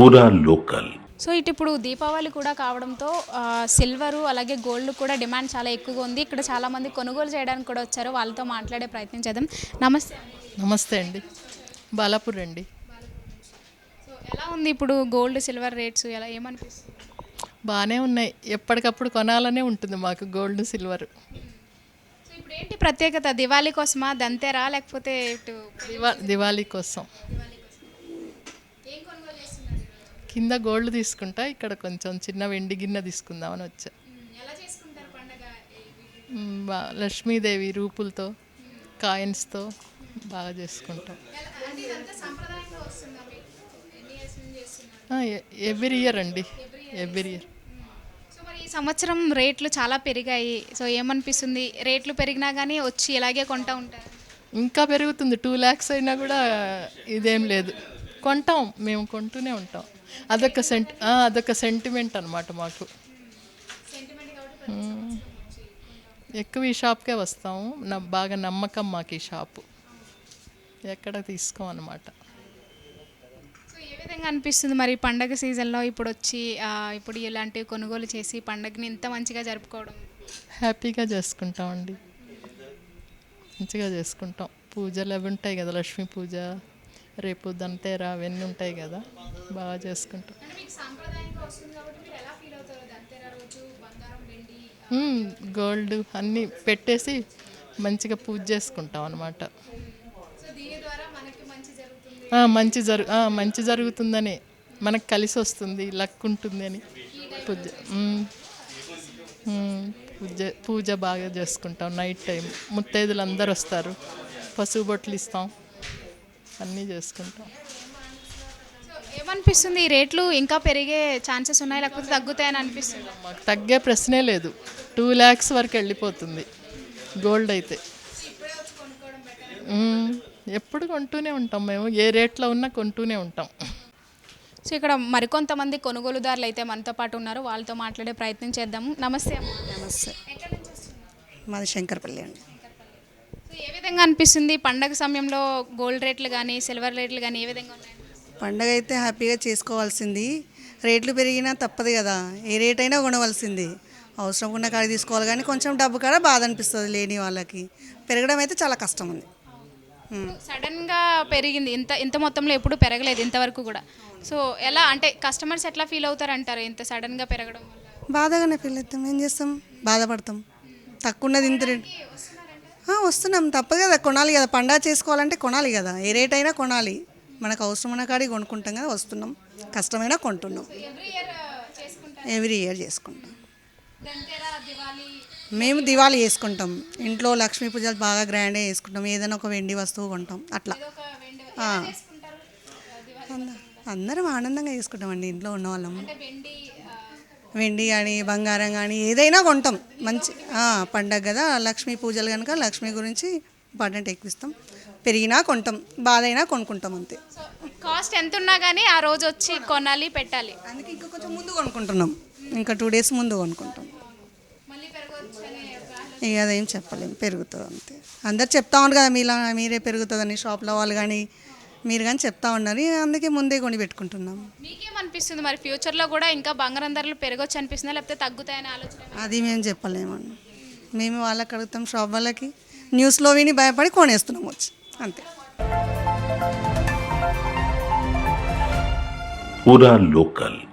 పూరా local. So ఇటు ఇప్పుడు దీపావళి కూడా కావడంతో సిల్వరు అలాగే గోల్డ్ కూడా డిమాండ్ చాలా ఎక్కువగా ఉంది. ఇక్కడ చాలా మంది కొనుగోలు చేయడానికి కూడా వచ్చారు. వాళ్ళతో మాట్లాడే ప్రయత్నం చేద్దాం. నమస్తే నమస్తే అండి. బాలాపూర్ అండి. సో ఎలా ఉంది ఇప్పుడు గోల్డ్ సిల్వర్ రేట్స్? ఎలా ఏమనిపిస్తుంది? బాగానే ఉన్నాయి. ఎప్పటికప్పుడు కొనాలనే ఉంటుంది మాకు గోల్డ్ సిల్వర్. సో ఇప్పుడు ఏంటి ప్రత్యేకత? దివాళీ కోసమా? దంతేరా? లేకపోతే ఇటు దివా దివాళీ కోసం. కింద గోల్డ్ తీసుకుంటా ఇక్కడ కొంచెం చిన్న వెండి గిన్నె తీసుకుందామని వచ్చా. పండగ? మ్, బా లక్ష్మీదేవి రూపులతో కాయిన్స్తో బాగా చేసుకుంటాం. ఎవ్రీ ఇయర్ అండి. ఎవ్రీ ఇయర్ సో మరి ఈ సంవత్సరం రేట్లు చాలా పెరిగాయి. సో ఏమనిపిస్తుంది? రేట్లు పెరిగినా కానీ వచ్చి ఇలాగే కొంటా ఉంటారు? ఇంకా పెరుగుతుంది. టూ ల్యాక్స్ అయినా కూడా ఇదేం లేదు. కొంటాం మేము కొంటూనే ఉంటాం. అదొక సెంట్ అదొక సెంటిమెంట్ అనమాట మాకు. ఎక్కువ ఈ షాప్కే వస్తాము నా బాగా నమ్మకం మాకు ఈ షాపు. ఎక్కడ తీసుకోం అనమాట ఏ విధంగా అనిపిస్తుంది మరి పండగ సీజన్లో ఇప్పుడు వచ్చి ఇప్పుడు ఇలాంటివి కొనుగోలు చేసి పండగని ఇంత మంచిగా జరుపుకోవడం? హ్యాపీగా చేసుకుంటామండి. మంచిగా చేసుకుంటాం. పూజలు అవి ఉంటాయి కదా లక్ష్మీ పూజ. రేపు దంతేరా అవన్నీ ఉంటాయి కదా బాగా చేసుకుంటాం. గోల్డ్ అన్నీ పెట్టేసి మంచిగా పూజ చేసుకుంటాం అనమాట మంచి జరు మంచి జరుగుతుందని మనకు కలిసి వస్తుంది లక్ ఉంటుంది అని పూజ. పూజ పూజ బాగా చేసుకుంటాం నైట్ టైం. ముత్తైదులు అందరు వస్తారు. పసుపు బొట్లు ఇస్తాం. అన్నీ చేసుకుంటాం. సో ఏమనిపిస్తుంది? ఈ రేట్లు ఇంకా పెరిగే ఛాన్సెస్ ఉన్నాయి లేకపోతే తగ్గుతాయని అనిపిస్తుంది? మాకు తగ్గే ప్రశ్నే లేదు. టూ ల్యాక్స్ వరకు వెళ్ళిపోతుంది. గోల్డ్ అయితే. ఎప్పుడు కొంటూనే ఉంటాం మేము. ఏ రేట్లో ఉన్నా కొంటూనే ఉంటాం. సో ఇక్కడ మరికొంతమంది కొనుగోలుదారులు అయితే మనతో పాటు ఉన్నారు. వాళ్ళతో మాట్లాడే ప్రయత్నం చేద్దాము. నమస్తే అమ్మ. నమస్తే. మాది శంకరపల్లి అండి. ఏ విధంగా అనిపిస్తుంది? పండగ సమయంలో గోల్డ్ రేట్లు కానీ సిల్వర్ రేట్లు కానీ ఏ విధంగా ఉన్నాయి? పండగ అయితే హ్యాపీగా చేసుకోవాల్సింది. రేట్లు పెరిగినా తప్పదు కదా. ఏ రేట్ అయినా కొనవలసింది. అవసరం ఉన్న కాడ తీసుకోవాలి కానీ కొంచెం డబ్బు కాడ బాధ అనిపిస్తుంది లేని వాళ్ళకి. పెరగడం అయితే చాలా కష్టం ఉంది. ఉమ్. సడన్గా పెరిగింది. ఇంత ఇంత మొత్తంలో ఎప్పుడు పెరగలేదు ఇంతవరకు కూడా. సో ఎలా అంటే కస్టమర్స్ ఎట్లా ఫీల్ అవుతారు అంటారు ఇంత సడన్గా పెరగడం బాధగానే ఫీల్ అవుతాం. ఏం చేస్తాం? బాధపడతాం. తక్కువ ఉన్నది ఇంత రేట్. వస్తున్నాం. తప్పదు కదా కొనాలి కదా. పండగ చేసుకోవాలంటే కొనాలి కదా. ఏ రేట్ అయినా కొనాలి. మనకు అవసరం ఉన్న కాడికి కొనుక్కుంటాం కదా వస్తున్నాం. కష్టమైనా కొంటున్నాం. ఎవ్రీ ఇయర్ ఎవ్రీ ఇయర్ చేసుకుంటాం. మేము దివాళీ చేసుకుంటాం. ఇంట్లో లక్ష్మీ పూజలు బాగా గ్రాండ్గా చేసుకుంటాం. ఏదైనా ఒక వెండి వస్తువు కొంటాం. అట్లా. అందరం ఆనందంగా చేసుకుంటామండి ఇంట్లో ఉన్న వాళ్ళం అంటే వెండి కానీ బంగారం కానీ ఏదైనా కొంటాం. మంచి పండగ కదా లక్ష్మీ పూజలు కనుక లక్ష్మి గురించి ఇంపార్టెంట్ ఎక్కువ ఇస్తాం. పెరిగినా కొంటాం బాధ అయినా కొనుక్కుంటాం అంతే. కాస్ట్ ఎంత ఉన్నా కానీ ఆ రోజు వచ్చి కొనాలి పెట్టాలి. అందుకే ఇంకా కొంచెం ముందు కొనుక్కుంటున్నాం. ఇంకా టూ డేస్ ముందు కొనుక్కుంటాం. ఇక అదేం చెప్పలేం పెరుగుతుంది అంతే అందరు చెప్తా ఉన్నారు కదా మీలా మీరే పెరుగుతుందని షాప్లో వాళ్ళు కానీ మీరు కానీ చెప్తా ఉన్నారు. అందుకే ముందే కొని పెట్టుకుంటున్నాం. మీకేమనిపిస్తుంది మరి ఫ్యూచర్లో కూడా ఇంకా బంగారం ధరలు పెరగచ్చు అనిపిస్తుందా? లేకపోతే తగ్గుతాయని ఆలోచన అది మేము చెప్పలేమండి మేము వాళ్ళకి అడుగుతాం షాప్ వాళ్ళకి. న్యూస్లో విని భయపడి కొనేస్తున్నాం వచ్చి. అంతే. పూరా లోకల్